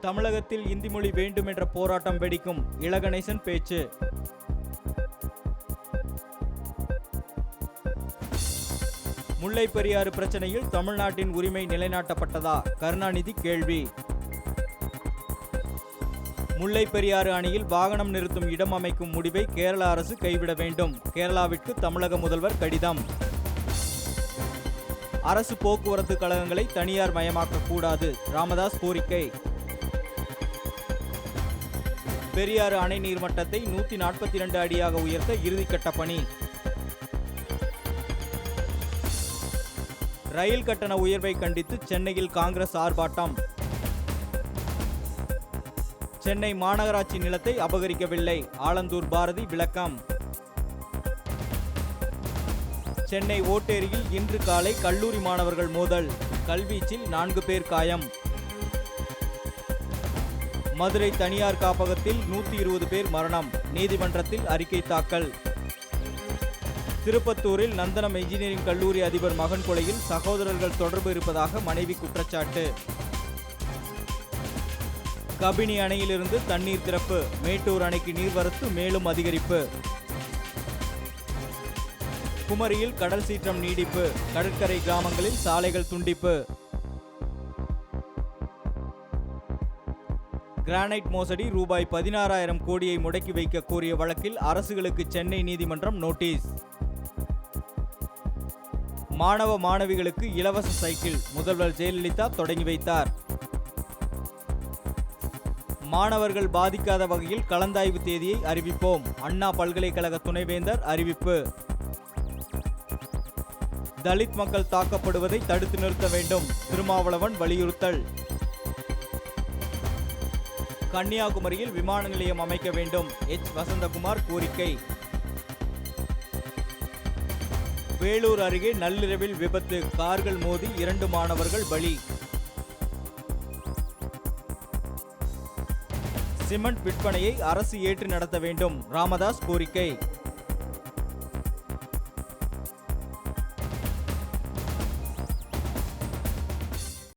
தமிழகத்தில் இந்தி மொழி வேண்டும் என்ற போராட்டம் வெடிக்கும். இளகணேசன் பேச்சு. முல்லை பெரியாறு பிரச்சனையில் தமிழ்நாட்டின் உரிமை நிலைநாட்டப்பட்டதா? கருணாநிதி கேள்வி. முல்லை பெரியாறு அணையில் வாகனம் நிறுத்தும் இடம் அமைக்கும் முடிவை கேரள அரசு கைவிட வேண்டும். கேரளாவிற்கு தமிழக முதல்வர் கடிதம். அரசு போக்குவரத்து கழகங்களை தனியார் மயமாக்க கூடாது ராமதாஸ் கோரிக்கை. பெரியாறு அணை நீர்மட்டத்தை நூத்தி நாற்பத்தி இரண்டு அடியாக உயர்த்த இறுதிக்கட்ட பணி. ரயில் கட்டண உயர்வை கண்டித்து சென்னையில் காங்கிரஸ் ஆர்ப்பாட்டம். சென்னை மாநகராட்சி நிலத்தை அபகரிக்கவில்லை. ஆலந்தூர் பாரதி விளக்கம். சென்னை ஓட்டேரியில் இன்று காலை கல்லூரி மாணவர்கள் மோதல். கல்வீச்சில் நான்கு பேர் காயம். மதுரை தனியார் காப்பகத்தில் நூத்தி இருபது பேர் மரணம். நீதிமன்றத்தில் அறிக்கை தாக்கல். திருப்பத்தூரில் நந்தனம் இன்ஜினியரிங் கல்லூரி அதிபர் மகன் கொலையில் சகோதரர்கள் தொடர்பு இருப்பதாக மனைவி குற்றச்சாட்டு. கபினி அணையிலிருந்து தண்ணீர் திறப்பு. மேட்டூர் அணைக்கு நீர்வரத்து மேலும் அதிகரிப்பு. குமரியில் கடல் சீற்றம் நீடிப்பு. கடற்கரை கிராமங்களில் சாலைகள் துண்டிப்பு. கிரானைட் மோசடி ரூபாய் பதினாறாயிரம் கோடியை முடக்கி வைக்க கோரிய வழக்கில் அரசுகளுக்கு சென்னை நீதிமன்றம் நோட்டீஸ். மாணவ மாணவிகளுக்கு இலவச சைக்கிள் முதல்வர் ஜெயலலிதா தொடங்கி வைத்தார். மாணவர்கள் பாதிக்காத வகையில் கலந்தாய்வு தேதியை அறிவிப்போம். அண்ணா பல்கலைக்கழக துணைவேந்தர் அறிவிப்பு. தலித் மக்கள் தாக்கப்படுவதை தடுத்து நிறுத்த வேண்டும். திருமாவளவன் வலியுறுத்தல். கன்னியாகுமரியில் விமான நிலையம் அமைக்க வேண்டும். எச். வசந்தகுமார் கோரிக்கை. வேலூர் அருகே நள்ளிரவில் விபத்து. கார்கள் மோதி இரண்டு மாணவர்கள் பலி. சிமெண்ட் விற்பனையை அரசு ஏற்று நடத்த வேண்டும். ராமதாஸ் கோரிக்கை.